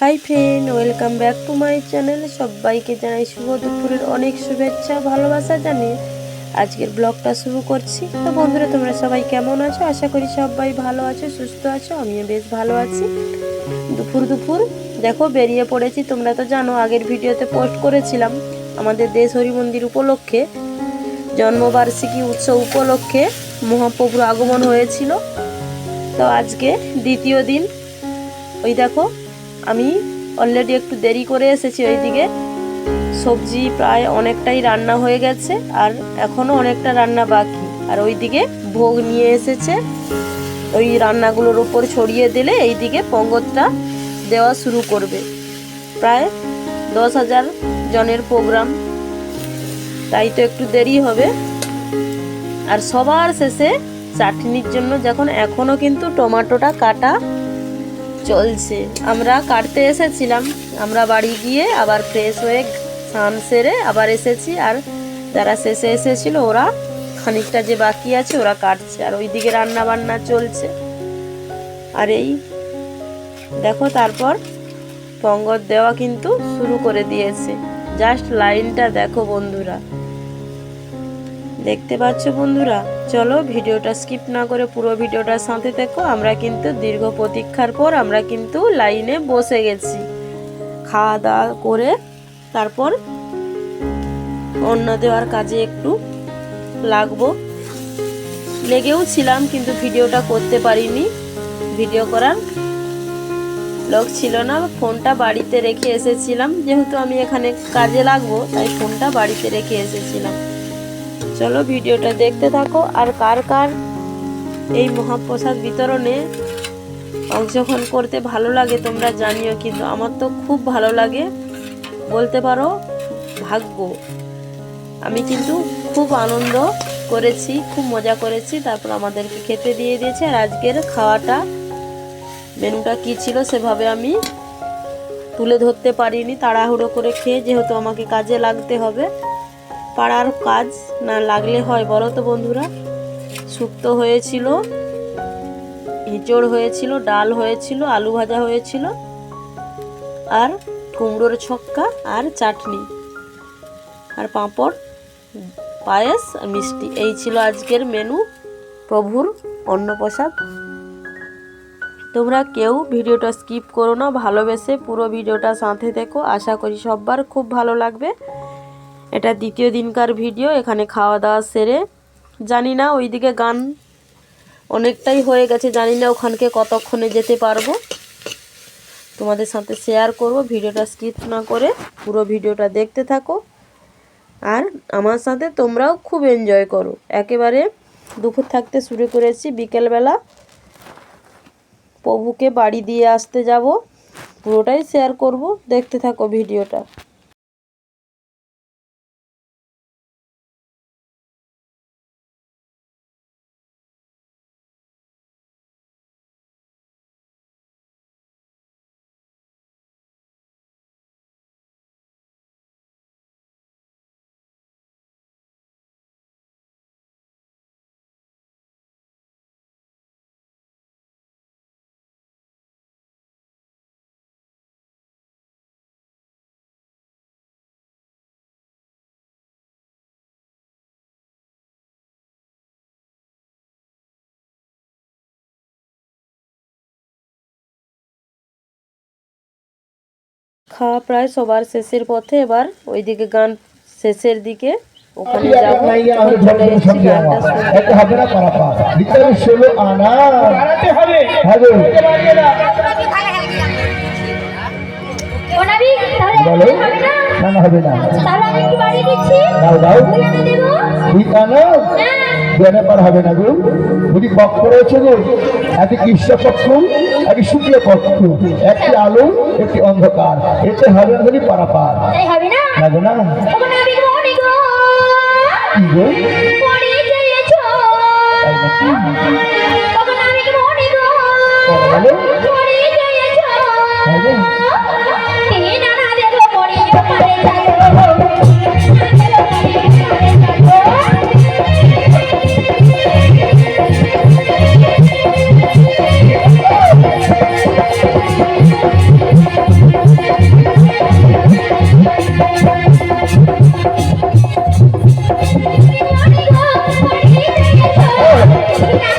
Hi friend welcome back to my channel সবাইকে জানাই শুভ দুপুরের অনেক শুভেচ্ছা, ভালোবাসা জানিয়ে আজকের ব্লগটা শুরু করছি। তো বন্ধুরা, তোমরা সবাই কেমন আছো? আশা করি সবাই ভালো আছো, সুস্থ আছো, আমিও বেশ ভালো আছি। দুপুর দুপুর। দেখো, বেরিয়ে পড়েছি। তোমরা তো জানো, আগের ভিডিওতে পোস্ট করেছিলাম আমাদের দেশ হরি মন্দির উপলক্ষে। জন্মবার্ষিকী উৎসব উপলক্ষে মহাপ্রভুর আগমন হয়েছিল। তো আজকে দ্বিতীয় দিন। ওই দেখো আমি অলরেডি একটু দেরি করে এসেছি ওইদিকে। সবজি প্রায় অনেকটাই রান্না হয়ে গেছে আর এখনও অনেকটা রান্না বাকি। আর ওইদিকে ভোগ নিয়ে এসেছে। ওই রান্নাগুলোর উপর ছড়িয়ে দিলে এইদিকে পঙ্গতটা দেওয়া শুরু করবে। প্রায় দশ হাজার জনের প্রোগ্রাম। তাই তো একটু দেরি হবে। আর সবার শেষে চাটনির জন্য যখন এখনও কিন্তু টমেটোটা কাটা চলছে। আমরা কাটতে এসেছিলাম। আমরা বাড়ি গিয়ে আবার ফ্রেশ হয়ে স্নান সেরে আবার এসেছি। আর যারা শেষে এসেছিল, ওরা খানিকটা যে বাকি আছে, ওরা কাটছে। আর ওইদিকে রান্না বান্না চলছে। আর এই দেখো, তারপর পঙ্গত দেওয়া কিন্তু শুরু করে দিয়েছে। জাস্ট লাইনটা দেখো বন্ধুরা। দেখতে পাচ্ছ বন্ধুরা? চলো ভিডিওটা স্কিপ না করে পুরো ভিডিওটার সাথে দেখো আমরা কিন্তু দীর্ঘ প্রতীক্ষার পর আমরা কিন্তু লাইনে বসে গেছি। খাওয়া দাওয়া করে তারপর অন্য দেওয়ার কাজে একটু লাগবো। লেগেও ছিলাম কিন্তু ভিডিওটা করতে পারিনি। ভিডিও করার লোক ছিল না, ফোনটা বাড়িতে রেখে এসেছিলাম। যেহেতু আমি এখানে কাজে লাগবো, তাই ফোনটা বাড়িতে রেখে এসেছিলাম। চলো ভিডিওটা দেখতে থাকো, আর কার কার এই মহাপ্রসাদ বিতরণে অংশগ্রহণ করতে ভালো লাগে তোমরা জানিও, কিন্তু আমার তো খুব ভালো লাগে। বলতে পারো, ভাগ্য। আমি কিন্তু খুব আনন্দ করেছি, খুব মজা করেছি। তারপর আমাদেরকে খেতে দিয়ে দিয়েছে, আর আজকের খাওয়াটা, মেনুটা কি ছিল সেভাবে আমি তুলে ধরতে পারিনি। তাড়াহুড়ো করে খেয়ে যেহেতু আমাকে কাজে লাগতে হবে পাড়ার কাজ না লাগলে হয় বলো তো বন্ধুরা? শুক্তো হয়েছিল, এঁচড় হয়েছিল, ডাল হয়েছিল, আলু ভাজা হয়েছিল, আর কুমড়োর ছক্কা আর চাটনি, আর পাঁপড়, পায়েস আর মিষ্টি। এই ছিল আজকের মেনু। প্রভুর অন্নপ্রসাদ। তোমরা কেউ ভিডিওটা স্কিপ করো না, ভালোবেসে পুরো ভিডিওটা সাথে দেখো। আশা করি সববার খুব ভালো লাগবে। এটা দ্বিতীয় দিনকার ভিডিও, এখানে খাওয়া দাওয়া সেরে। জানি না, ওইদিকে গান অনেকটাই হয়ে গেছে, জানি না ওখানকে কতক্ষণে যেতে পারব। তোমাদের সাথে শেয়ার করব, ভিডিওটা স্কিপ না করে পুরো ভিডিওটা দেখতে থাকো। আর আমার সাথে তোমরাও খুব এনজয় করো। একেবারে দুপুর থাকতে শুরু করেছি, বিকেলবেলা প্রভুকে বাড়ি দিয়ে আসতে যাব। পুরোটাই শেয়ার করব, দেখতে থাকো ভিডিওটা। খাওয়া প্রায় সবার শেষের পথে এবার ওইদিকে গান শেষের দিকে ওখানে যাব। চলে এসেছি গানটা হবে না হবে। না? জ্ঞানে পার হবে না গো। দুটি পক্ষ রয়েছে গো একটি কৃষ্ণ পক্ষ একটি শুক্ল পক্ষ একটি আলো একটি অন্ধকার। এতে হবে না যদি পারাপার। হবে না? কি গো? পড়ে যেয়েছো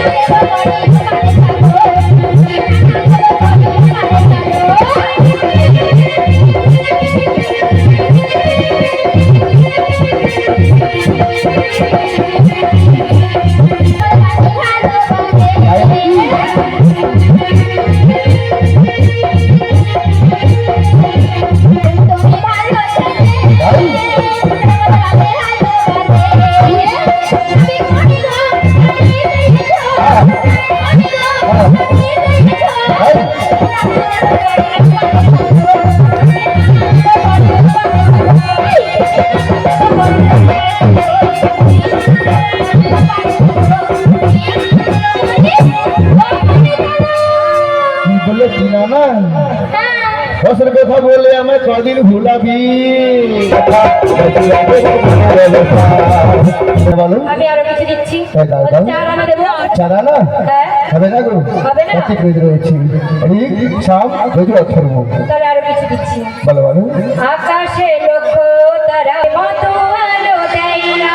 Thank you. কথা বলে আমায় কদিন ভুলাবি। আমি আরও কিছু দিচ্ছি। চার না হ্যাঁ। হবে না গো। প্রত্যেক বেদ রয়েছে। ঋক সাম রজু অথর্ব তাহলে আরও কিছু দিচ্ছি। বলো বলো। আকাশে লক্ষ তারা মতো আলো দেয় না।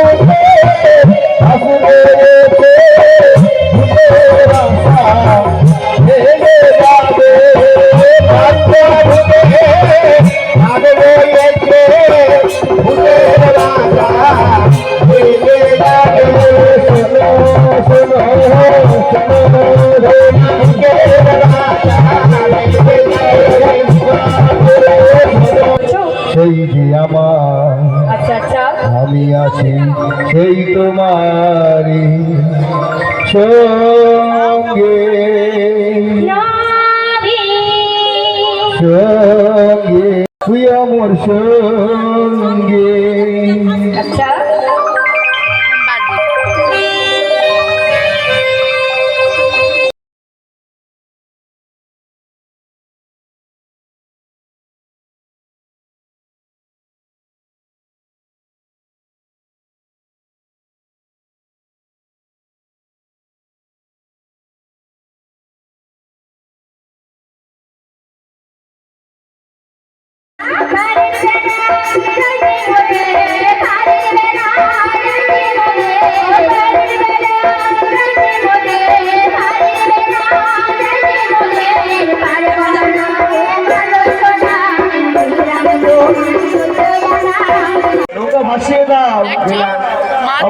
আছি সেই তোমারি সঙ্গে। সঙ্গে। তুই আমার সঙ্গে।